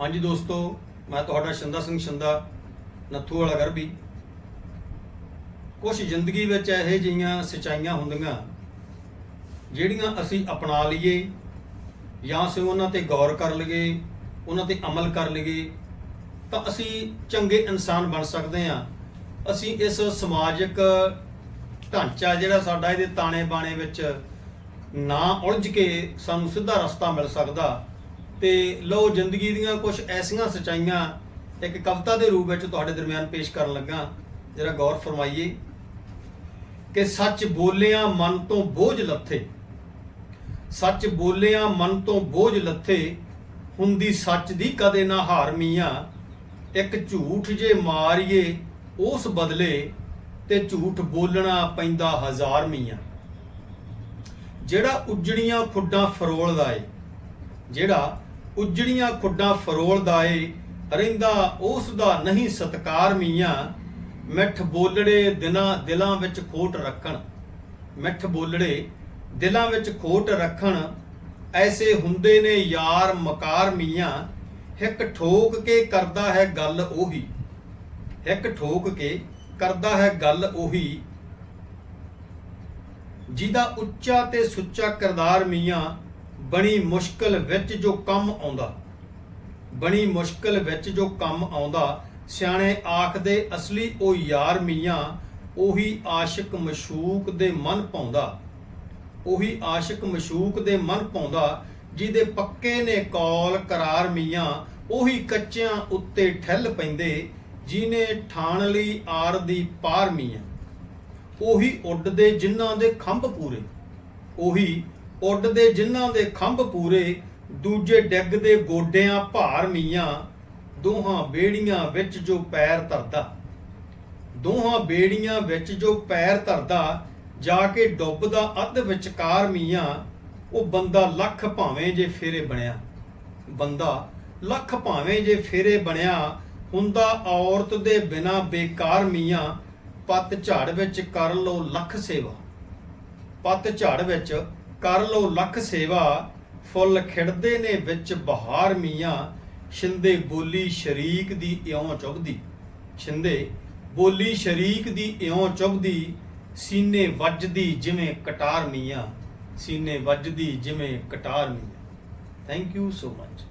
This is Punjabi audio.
ਹਾਂਜੀ ਦੋਸਤੋ, ਮੈਂ ਤੁਹਾਡਾ ਸ਼ੰਦਾ ਸਿੰਘ ਸ਼ੰਦਾ, ਨੱਥੂ ਵਾਲਾ ਗਰਬੀ। ਕੁਝ ਜ਼ਿੰਦਗੀ ਵਿੱਚ ਇਹੋ ਜਿਹੀਆਂ ਸਚਾਈਆਂ ਹੁੰਦੀਆਂ, ਜਿਹੜੀਆਂ ਅਸੀਂ ਅਪਣਾ ਲਈਏ, ਜਾਂ ਅਸੀਂ ਉਹਨਾਂ ਤੇ ਗੌਰ ਕਰ ਲਈਏ, ਉਹਨਾਂ ਤੇ ਅਮਲ ਕਰ ਲਈਏ, ਤਾਂ ਅਸੀਂ ਚੰਗੇ ਇਨਸਾਨ ਬਣ ਸਕਦੇ ਹਾਂ। ਅਸੀਂ ਇਸ ਸਮਾਜਿਕ ਢਾਂਚਾ ਜਿਹੜਾ ਸਾਡਾ ਇਹਦੇ ਤਾਣੇ ਬਾਣੇ ਵਿੱਚ ਨਾ ਉਲਝ ਕੇ ਸਾਨੂੰ ਸਿੱਧਾ ਰਸਤਾ ਮਿਲ ਸਕਦਾ ਤੇ ਲਓ ਜ਼ਿੰਦਗੀ ਦੀਆਂ ਕੁਝ ਐਸੀਆਂ ਸਚਾਈਆਂ ਇੱਕ ਕਵਿਤਾ ਦੇ ਰੂਪ ਵਿੱਚ ਤੁਹਾਡੇ ਦਰਮਿਆਨ ਪੇਸ਼ ਕਰਨ ਲੱਗਾ। ਜਰਾ ਗੌਰ ਫਰਮਾਈਏ ਕਿ ਸੱਚ ਬੋਲਿਆ ਮਨ ਤੋਂ ਬੋਝ ਲੱਥੇ। ਸੱਚ ਬੋਲਿਆ ਮਨ ਤੋਂ ਬੋਝ ਲੱਥੇ, ਹੁੰਦੀ ਸੱਚ ਦੀ ਕਦੇ ਨਾ ਹਾਰ ਮੀਆਂ। ਇੱਕ ਝੂਠ ਜੇ ਮਾਰੀਏ, ਉਸ ਬਦਲੇ ਤੇ ਝੂਠ ਬੋਲਣਾ ਪੈਂਦਾ ਹਜ਼ਾਰ ਮੀਆਂ। ਜਿਹੜਾ ਉਜੜੀਆਂ ਖੁੱਡਾਂ ਫਰੋਲਦਾ ਏ, ਜਿਹੜਾ ਉਜੜੀਆਂ ਖੁੱਡਾਂ ਫਰੋਲਦਾ ਏ ਰਹਿੰਦਾ ਉਸ ਦਾ ਨਹੀਂ ਸਤਕਾਰ ਮੀਆਂ। ਮਿੱਠ ਬੋਲੜੇ ਦਿਨਾਂ, ਦਿਲਾਂ ਵਿੱਚ ਖੋਟ ਰੱਖਣ। ਮਿੱਠ ਬੋਲੜੇ ਦਿਲਾਂ ਵਿੱਚ ਖੋਟ ਰੱਖਣ, ਐਸੇ ਹੁੰਦੇ ਨੇ ਯਾਰ ਮਕਾਰ ਮੀਆਂ। ਇੱਕ ਠੋਕ ਕੇ ਕਰਦਾ ਹੈ ਗੱਲ ਉਹੀ। ਇੱਕ ਠੋਕ ਕੇ ਕਰਦਾ ਹੈ ਗੱਲ ਉਹੀ। ਜਿਹਦਾ ਉੱਚਾ ਤੇ ਸੁੱਚਾ ਕਿਰਦਾਰ ਮੀਆਂ ਬਣੀ ਮੁਸ਼ਕਲ ਵਿੱਚ ਜੋ ਕੰਮ ਆਉਂਦਾ, ਬਣੀ ਮੁਸ਼ਕਲ ਵਿੱਚ ਜੋ ਕੰਮ ਆਉਂਦਾ, ਸਿਆਣੇ ਆਖਦੇ ਅਸਲੀ ਉਹ ਯਾਰ ਮੀਆਂ, ਉਹੀ ਆਸ਼ਿਕ ਮਸ਼ੂਕ ਦੇ ਮਨ ਪਾਉਂਦਾ, ਉਹੀ ਆਸ਼ਿਕ ਮਸ਼ੂਕ ਦੇ ਮਨ ਪਾਉਂਦਾ, ਜਿਹਦੇ ਪੱਕੇ ਨੇ ਕੌਲ ਕਰਾਰ ਮੀਆਂ, ਉਹੀ ਕੱਚਿਆਂ ਉੱਤੇ ਠੱਲ ਪੈਂਦੇ ਜਿਨੇ ਠਾਣ ਲਈ ਆਰ ਦੀ ਪਾਰ ਮੀਆਂ। ਉਹੀ ਉੱਡਦੇ ਜਿਨ੍ਹਾਂ ਦੇ ਖੰਭ ਪੂਰੇ, ਉਹੀ ਉੱਡਦੇ ਜਿਨ੍ਹਾਂ ਦੇ ਖੰਭ ਪੂਰੇ, ਦੂਜੇ ਡਿੱਗਦੇ ਗੋਡਿਆਂ ਭਾਰ ਮੀਆਂ, ਦੋਹਾਂ ਬੇੜੀਆਂ ਵਿੱਚ ਜੋ ਪੈਰ ਧਰਦਾ। ਦੋਹਾਂ ਬੇੜੀਆਂ ਵਿੱਚ ਜੋ ਪੈਰ ਧਰਦਾ, ਜਾ ਕੇ ਡੁੱਬਦਾ ਅੱਧ ਵਿਚਕਾਰ ਮੀਆਂ, ਉਹ ਬੰਦਾ ਲੱਖ ਭਾਵੇਂ ਜੇ ਫੇਰੇ ਬਣਿਆ। ਬੰਦਾ ਲੱਖ ਭਾਵੇਂ ਜੇ ਫੇਰੇ ਬਣਿਆ, ਹੁੰਦਾ ਔਰਤ ਦੇ ਬਿਨਾ ਬੇਕਾਰ ਮੀਆਂ, ਪੱਤ ਝਾੜ ਵਿੱਚ ਕਰ ਲੋ ਲੱਖ ਸੇਵਾ। ਪੱਤ ਝਾੜ ਵਿੱਚ ਕਰ ਲੋ ਲੱਖ ਸੇਵਾ, ਫੁੱਲ ਖਿੜਦੇ ਨੇ ਵਿੱਚ ਬਹਾਰ ਮੀਆਂ, ਛਿੰਦੇ ਬੋਲੀ ਸ਼ਰੀਕ ਦੀ ਇਉਂ ਚੁਗਦੀ। ਛਿੰਦੇ ਬੋਲੀ ਸ਼ਰੀਕ ਦੀ ਇਉਂ ਚੁਗਦੀ, ਸੀਨੇ ਵੱਜਦੀ ਜਿਵੇਂ ਕਟਾਰ ਮੀਆਂ, ਸੀਨੇ ਵੱਜਦੀ ਜਿਵੇਂ ਕਟਾਰ ਮੀਆਂ। Thank you so much